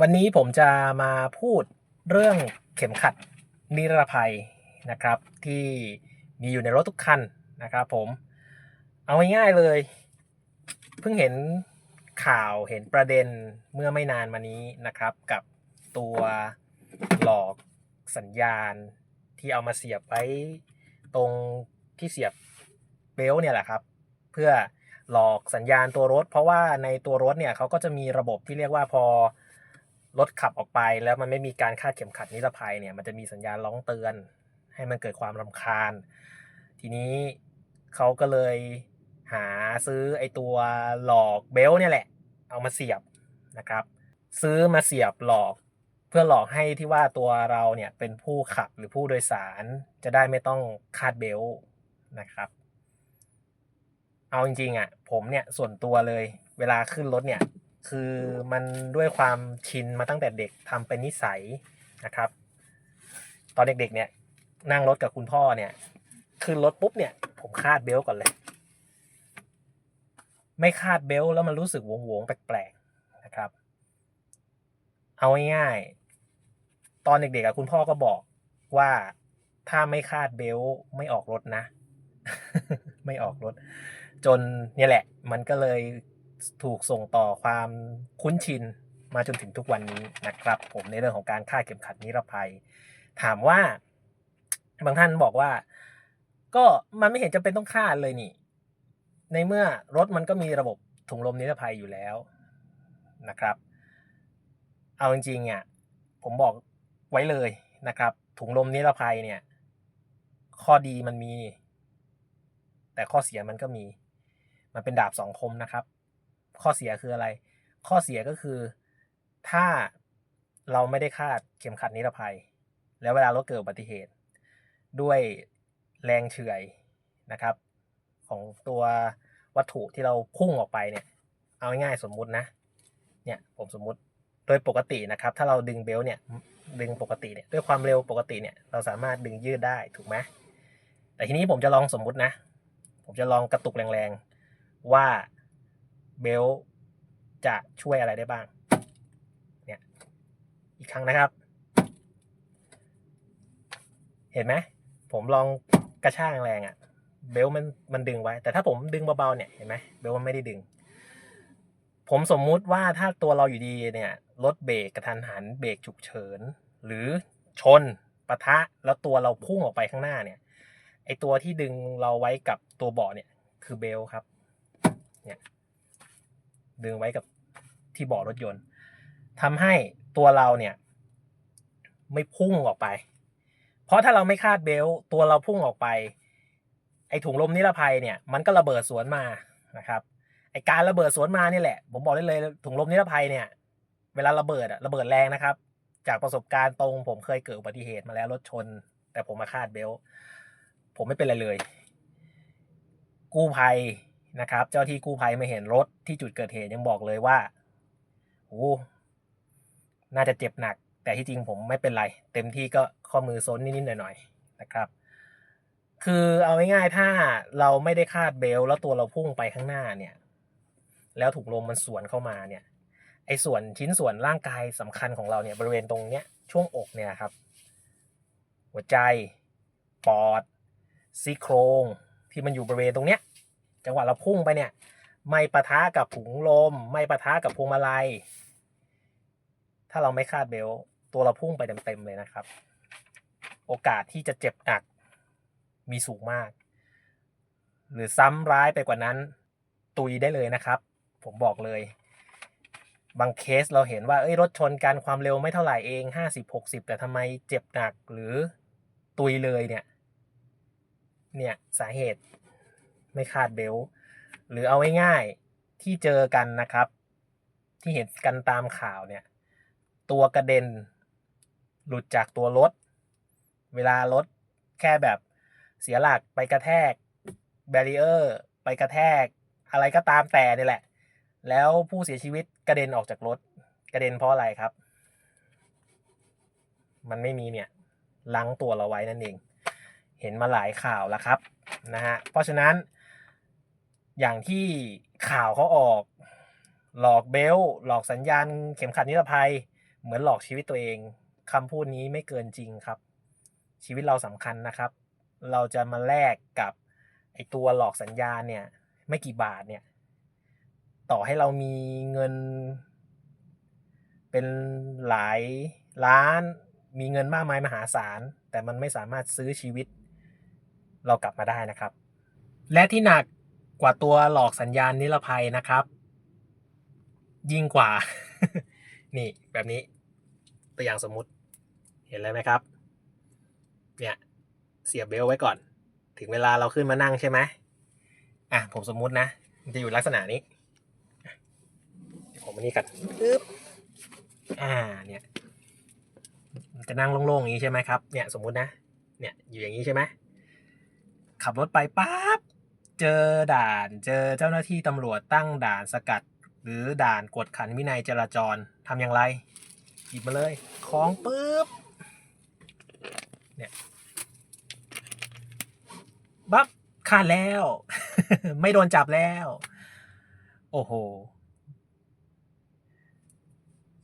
วันนี้ผมจะมาพูดเรื่องเข็มขัดนิรภัยนะครับ ที่มีอยู่ในรถทุกคันนะครับผม เอาง่ายๆเลย เพิ่งเห็นข่าวเห็นประเด็นเมื่อไม่นานมานี้นะครับ กับตัวหลอกสัญญาณที่เอามาเสียบไว้ตรงที่เสียบเบลต์เนี่ยแหละครับ เพื่อหลอกสัญญาณตัวรถ เพราะว่าในตัวรถเนี่ยเขาก็จะมีระบบที่เรียกว่าพอ รถขับออกไปแล้วมันไม่มีการคาดเข็มขัดนิรภัยเนี่ยมันจะมีสัญญาณร้องเตือน ให้มันเกิดความรำคาญ ทีนี้เขาก็เลยหาซื้อไอตัวหลอกเบลต์เนี่ยแหละ เอามาเสียบนะครับ ซื้อมาเสียบหลอก เพื่อหลอกให้ที่ว่าตัวเราเนี่ยเป็นผู้ขับหรือผู้โดยสารจะได้ไม่ต้องคาดเบลต์นะครับ เอาจริงๆอะผมเนี่ยส่วนตัวเลย เวลาขึ้นรถเนี่ย คือมันด้วยความชินมาตั้งแต่เด็กทำเป็นนิสัยนะครับ ตอนเด็กๆเนี่ยนั่งรถกับคุณพ่อเนี่ยขึ้นรถปุ๊บเนี่ย ผมคาดเบลต์ก่อนเลย ไม่คาดเบลต์แล้วมันรู้สึกวงๆแปลกๆนะครับ เอาง่ายๆตอนเด็กๆอะคุณพ่อก็บอกว่าถ้าไม่คาดเบลต์ไม่ออกรถนะ ไม่ออกรถ จนเนี่ยแหละ มันก็เลย ถูกส่งต่อความคุ้นชินมาจนถึงทุกวันนี้นะครับ ผมในเรื่องของการค่าเข็มขัดนิรภัย ถามว่า บางท่านบอกว่า ก็มันไม่เห็นจำเป็นต้องค่าเลยนี่ ในเมื่อรถมันก็มีระบบถุงลมนิรภัยอยู่แล้วนะครับ เอาจริงๆอะผมบอกไว้เลยนะครับ ถุงลมนิรภัยเนี่ย ข้อดีมันมี แต่ข้อเสียมันก็มี มันเป็นดาบสองคมนะครับ ข้อเสียคืออะไร ข้อเสียก็คือ ถ้าเราไม่ได้คาดเข็มขัดนิรภัย แล้วเวลารถเกิดอุบัติเหตุ ด้วยแรงเฉื่อยนะครับ ของตัววัตถุที่เราพุ่งออกไปเนี่ย เอาง่ายๆสมมุตินะ เนี่ยผมสมมุติโดยปกตินะครับ ถ้าเราดึงเบลต์เนี่ยดึงปกติเนี่ยด้วยความเร็วปกติเนี่ยเราสามารถดึงยืดได้ถูกไหมแต่ทีนี้ผมจะลองสมมุตินะ ผมจะลองกระตุกแรงๆว่า เบลจะช่วยอะไรได้บ้าง เนี่ย อีกครั้งนะครับ เห็นไหม ผมลองกระชากแรงอะ่ะ เบลมันมันดึงไว้ แต่ถ้าผมดึงเบาๆเนี่ย เห็นไหม เบลมันไม่ได้ดึง ผมสมมุติว่าถ้าตัวเราอยู่ดีเนี่ย รถเบรกกระทันหัน เบรกฉุกเฉิน หรือชนปะทะ แล้วตัวเราพุ่งออกไปข้างหน้าเนี่ย ไอตัวที่ดึงเราไว้กับตัวเบาะเนี่ย คือเบลครับ เนี่ย ดึงไว้กับที่เบาะรถยนต์ทำให้ตัวเราเนี่ย ไม่พุ่งออกไป เพราะถ้าเราไม่คาดเบลต์ตัวเราพุ่งออกไป ไอถุงลมนิรภัยเนี่ย มันก็ระเบิดสวนมานะครับไอการระเบิดสวนมานี่แหละ ผมบอกได้เลยถุงลมนิรภัยเนี่ย เวลาระเบิดอะระเบิดแรงนะครับ จากประสบการณ์ตรง ผมเคยเกิดอุบัติเหตุมาแล้วรถชน แต่ผมมาคาดเบลต์ผมไม่เป็นไรเลย กู้ภัย นะครับ เจ้าที่กู้ภัยมาเห็นรถที่จุดเกิดเหตุยังบอกเลยว่าโอ้น่าจะเจ็บหนัก แต่ที่จริงผมไม่เป็นไร เต็มที่ก็ข้อมือซนนิดๆหน่อยๆนะครับ คือเอาง่ายๆถ้าเราไม่ได้คาดเบลแล้วตัวเราพุ่งไปข้างหน้าเนี่ย แล้วถุงลมมันสวนเข้ามาเนี่ยไอ้ส่วนชิ้นส่วนร่างกายสำคัญของเราเนี่ยบริเวณตรงเนี้ยช่วงอกเนี่ยครับ หัวใจ ปอดซี่โครงที่มันอยู่บริเวณตรงเนี้ย จังหวะเราพุ่งไปเนี่ย ไม่ปะทะกับถุงลม ไม่ปะทะกับพวงมาลัย ถ้าเราไม่คาดเบลต์ตัวเราพุ่งไปเต็มๆเลยนะครับ โอกาสที่จะเจ็บหนักมีสูงมาก หรือซ้ำร้ายไปกว่านั้น ตุยได้เลยนะครับ ผมบอกเลย บางเคสเราเห็นว่าเอ้ยรถชนกันความเร็วไม่เท่าไหร่เองห้าสิบหกสิบแต่ทำไมเจ็บหนักหรือตุยเลยเนี่ยเนี่ยสาเหตุ ไม่คาดเบลต์หรือเอาง่ายๆที่เจอกันนะครับ ที่เห็นกันตามข่าวเนี่ย ตัวกระเด็น หลุดจากตัวรถ เวลารถแค่แบบเสียหลักไปกระแทกแบรีเออร์ไปกระแทก อะไรก็ตามแต่นี่แหละ แล้วผู้เสียชีวิตกระเด็นออกจากรถ กระเด็นเพราะอะไรครับ มันไม่มีเนี่ยลังตัวเราไว้นั่นเอง เห็นมาหลายข่าวแล้วครับนะฮะเพราะฉะนั้น อย่างที่ข่าวเขาออก หลอกเบลต์หลอกสัญญาณเข็มขัดนิรภัย เหมือนหลอกชีวิตตัวเองคำพูดนี้ไม่เกินจริงครับ ชีวิตเราสำคัญนะครับ เราจะมาแลกกับไอตัวหลอกสัญญาณเนี่ย ไม่กี่บาทเนี่ย ต่อให้เรามีเงิน เป็นหลายล้าน มีเงินมากมายมหาศาล แต่มันไม่สามารถซื้อชีวิต เรากลับมาได้นะครับ และที่หนัก กว่าตัวหลอกสัญญาณนิรภัยนะครับ ยิ่งกว่า นี่แบบนี้ ตัวอย่างสมมุติเห็นเลยไหมครับ เนี่ยเสียบเบลต์ไว้ก่อน ถึงเวลาเราขึ้นมานั่งใช่ไหมอะผมสมมุตินะ มันจะอยู่ลักษณะนี้อะเดี๋ยวผมมานี่กันปึ๊บอ่าเนี่ยมันจะนั่งโล่งๆอย่างนี้ใช่ไหมครับ เนี่ยสมมุตินะ เนี่ยอยู่อย่างนี้ใช่ไหมขับรถไปปั๊บ เจอด่านเจอเจ้าหน้าที่ตำรวจตั้งด่านสกัด หรือด่านกวดขันวินัยจราจรทำอย่างไร หยิบมาเลยคล้องปุ๊บเนี่ยบับขาดแล้ว ไม่โดนจับแล้ว โอ้โห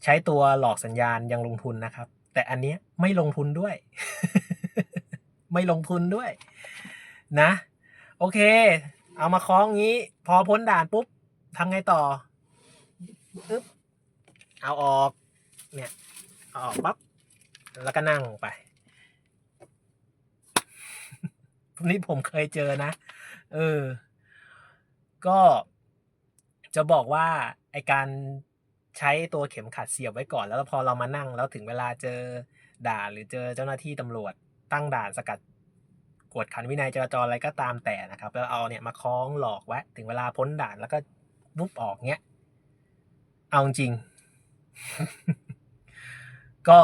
ใช้ตัวหลอกสัญญาณยังลงทุนนะครับ แต่อันเนี้ยไม่ลงทุนด้วย ไม่ลงทุนด้วย นะ โอเค เอามาคล้องงี้ พอพ้นด่านปุ๊บทำไงต่อปึ๊บเอาออก เนี่ยเอาออกปั๊บแล้วก็นั่งไปนี่ผมเคยเจอนะ เออ ก็จะบอกว่าไอการใช้ตัวเข็มขัดเสียบไว้ก่อน แล้วพอเรามานั่งแล้วถึงเวลาเจอด่านหรือเจอเจ้าหน้าที่ตำรวจตั้งด่านสกัด กวดขันวินัยจราจรอะไรก็ตามแต่นะครับแล้วเอาเนี่ยมาคล้องหลอกไว้ถึงเวลาพ้นด่านแล้วก็วุบออกเงี้ยเอาจริง ก็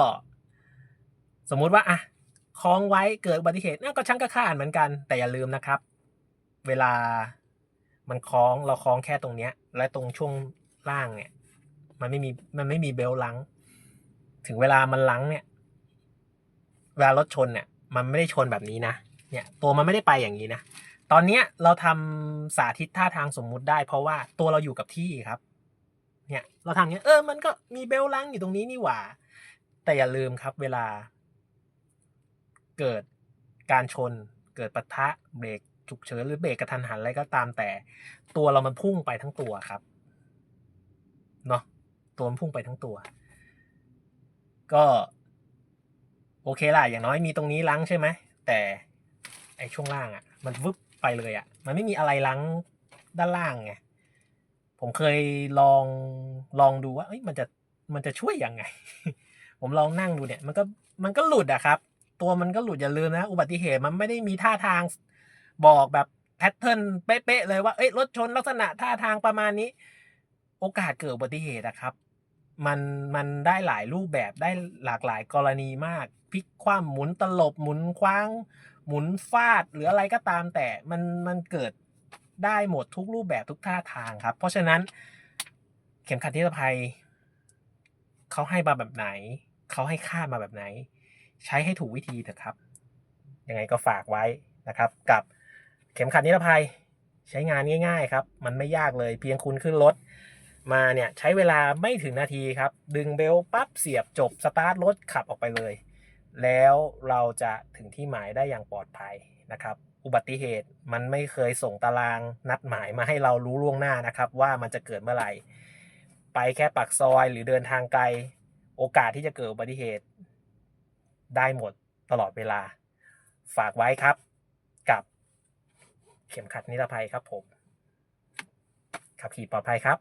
สมมุติว่าอะคล้องไว้เกิดอุบัติเหตุนั่นก็ช่างก็คาดเหมือนกัน แต่อย่าลืมนะครับ เวลามันคล้องเราคล้องแค่ตรงเนี้ย และตรงช่วงล่างเนี่ย มันไม่มีมันไม่มีเบลต์ลังถึงเวลามันลังเนี่ยเวลารถชนเนี่ย มันไม่ได้ชนแบบนี้นะ เนี่ยตัวมันไม่ได้ไปอย่างนี้นะ ตอนเนี้ยเราทำสาธิตท่าทางสมมุติได้ เพราะว่าตัวเราอยู่กับที่ครับ เนี่ยเราทำเนี้ยเออมันก็มีเบลต์ลังอยู่ตรงนี้นี่หว่า แต่อย่าลืมครับเวลา เกิดการชน เกิดปะทะเบรกฉุกเฉินหรือเบรกกระทันหันอะไรก็ตามแต่ ตัวเรามันพุ่งไปทั้งตัวครับเนาะตัวมันพุ่งไปทั้งตัว ก็ โอเคล่ะอย่างน้อยมีตรงนี้ล้างใช่ไหมแต่ ไอช่วงล่างอะ่ะ มันวึบไปเลยอะ่ะ มันไม่มีอะไรล้างด้านล่างไงผมเคยลองลองดูว่าเอ้ยมันจะมันจะช่วยยังไง ผมลองนั่งดูเนี่ย มันก็มันก็หลุดอะครับ ตัวมันก็หลุดอย่าลืมนะ อุบัติเหตุมันไม่ได้มีท่าทางบอกแบบแพทเทิร์นเป๊ะๆเลยว่าเอ้ยรถชนลักษณะท่าทางประมาณนี้ โอกาสเกิดอุบัติเหตุอะครับ มันมันได้หลายรูปแบบได้หลากหลายกรณีมากพลิกคว่ำหมุนตลบหมุนคว้าง หมุนฟาดหรืออะไรก็ตามแต่มันมันเกิดได้หมดทุกรูปแบบทุกท่าทางครับ เพราะฉะนั้นเข็มขัดนิรภัยเขาให้มาแบบไหน เขาให้ค่ามาแบบไหน ใช้ให้ถูกวิธีเถอะครับ ยังไงก็ฝากไว้นะครับ กับเข็มขัดนิรภัยใช้งานง่าย ๆ ครับ มันไม่ยากเลยเพียงคุณขึ้นรถมาเนี่ยใช้เวลาไม่ถึงนาทีครับ ดึงเบลปั๊บเสียบจบสตาร์ทรถขับออกไปเลย แล้วเราจะถึงที่หมายได้อย่างปลอดภัยนะครับ อุบัติเหตุมันไม่เคยส่งตารางนัดหมายมาให้เรารู้ล่วงหน้านะครับ ว่ามันจะเกิดเมื่อไหร่ ไปแค่ปักซอยหรือเดินทางไกล โอกาสที่จะเกิดอุบัติเหตุ ได้หมดตลอดเวลา ฝากไว้ครับ กับเข็มขัดนิรภัยครับผมขับขี่ปลอดภัยครับ